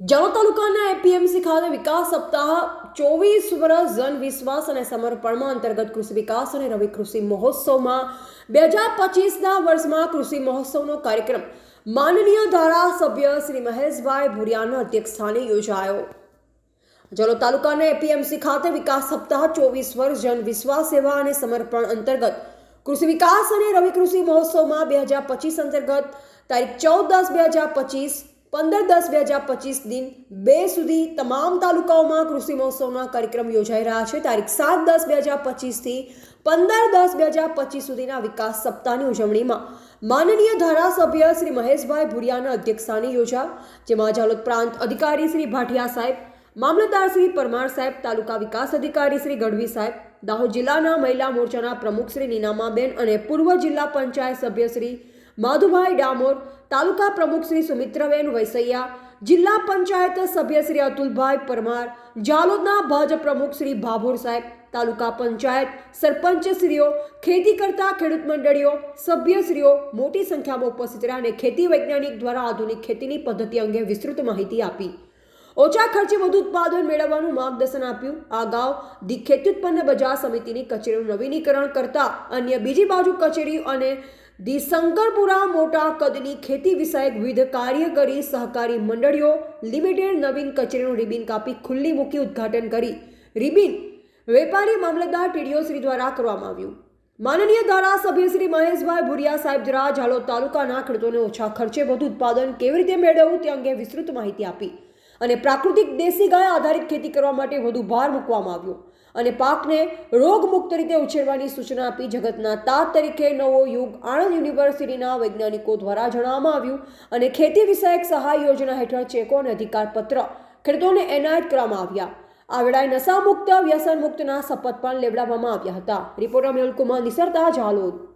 જાણો તાલુકાના એપીએમસી ખાતે વિકાસ સપ્તાહ ચોવીસ વર્ષ જન વિશ્વાસ અને સમર્પણમાં અંતર્ગત કૃષિ વિકાસ અને રવિ કૃષિ મહોત્સવમાં બે હજાર પચીસના વર્ષમાં કૃષિ મહોત્સવનો કાર્યક્રમ માનનીય ધારાસભ્ય શ્રી મહેશભાઈ ભુરિયાના અધ્યક્ષસ્થાને યોજાયો. જલો તાલુકાના એપીએમસી ખાતે વિકાસ સપ્તાહ ચોવીસ વર્ષ જન વિશ્વાસ, સેવા અને સમર્પણ અંતર્ગત કૃષિ વિકાસ અને રવિ કૃષિ મહોત્સવમાં બે હજાર પચીસ અંતર્ગત તારીખ ચૌદ દસ બે હજાર પચીસ પંદર દસ બે હજાર પચીસ દિન બે સુધી તમામ તાલુકાઓમાં કૃષિ મહોત્સવના કાર્યક્રમ યોજાઈ રહ્યા છે. તારીખ સાત દસ બે હજાર પચીસથી પંદર દસ બે હજાર પચીસ સુધીના વિકાસ સપ્તાહની ઉજવણીમાં માનનીય ધારાસભ્ય શ્રી મહેશભાઈ ભુરિયાના અધ્યક્ષસ્થાને યોજા જેમાં જાલોદ પ્રાંત અધિકારી શ્રી ભાટિયા સાહેબ, મામલતદાર શ્રી પરમાર સાહેબ, તાલુકા વિકાસ અધિકારી શ્રી ગઢવી સાહેબ, દાહોદ જિલ્લાના મહિલા મોરચાના પ્રમુખ શ્રી નીનામાબેન અને પૂર્વ જિલ્લા પંચાયત સભ્ય શ્રી માધુભાઈ ડામોર તાલુકા પ્રમુખ શ્રી સુમિત્રબેન વૈસૈયા, જિલ્લા પંચાયત સભ્ય શ્રી અતુલભાઈ પરમાર, જાલોદના ભાજપ પ્રમુખ શ્રી ભાભોર સાહેબ, તાલુકા પંચાયત સરપંચશ્રીઓ ખેતી કરતા ખેડૂત મંડળીઓ, સભ્યશ્રીઓ મોટી સંખ્યામાં ઉપસ્થિત રહ્યા અને ખેતી વૈજ્ઞાનિક દ્વારા આધુનિક ખેતીની પદ્ધતિ અંગે વિસ્તૃત માહિતી આપી. ઓછા ખર્ચે વધુ ઉત્પાદન મેળવવાનું માર્ગદર્શન આપ્યું. આ અગાઉ ધી ખેતી ઉત્પન્ન બજાર સમિતિની કચેરીનું નવીનીકરણ કરતા અન્ય બીજી બાજુ કચેરી અને દી શંકરપુરા મોટા કદની ખેતી વિષયક વિવિધ કાર્યકરી સહકારી મંડળીઓ લિમિટેડ નવીન કચેરીનું રિબિન કાપી ખુલ્લી મૂકી ઉદ્ઘાટન કરી. રિબિન વેપારી મામલતદાર ટીડીઓ શ્રી દ્વારા કરવામાં આવ્યું. માનનીય ધારાસભ્ય શ્રી મહેશભાઈ ભુરિયા સાહેબ દ્વારા ઝાલોદ તાલુકાના ખેડૂતોને ઓછા ખર્ચે વધુ ઉત્પાદન કેવી રીતે મેળવવું તે અંગે વિસ્તૃત માહિતી આપી. અને પ્રાકૃતિક દેશી ગાય આધારિત ખેતી કરવા માટે વધુ ભાર મૂકવામાં આવ્યો. અને પાકને રોગમુક્ત રીતે ઉછેરવાની સૂચના આપી જગતના તાત તરીકે નવો યુગ આણંદ યુનિવર્સિટીના વૈજ્ઞાનિકો દ્વારા જણાવવામાં આવ્યું અને ખેતી વિષયક સહાય યોજના હેઠળ ચેકો અને અધિકારપત્ર ખેડૂતોને એનાયત કરવામાં આવ્યા. આ વેળાએ નશામુક્ત વ્યસન મુક્તના શપથ પણ લેવડાવવામાં આવ્યા હતા. રિપોર્ટર મેહુલ કુમાર નિસરતા, ઝાલોદ.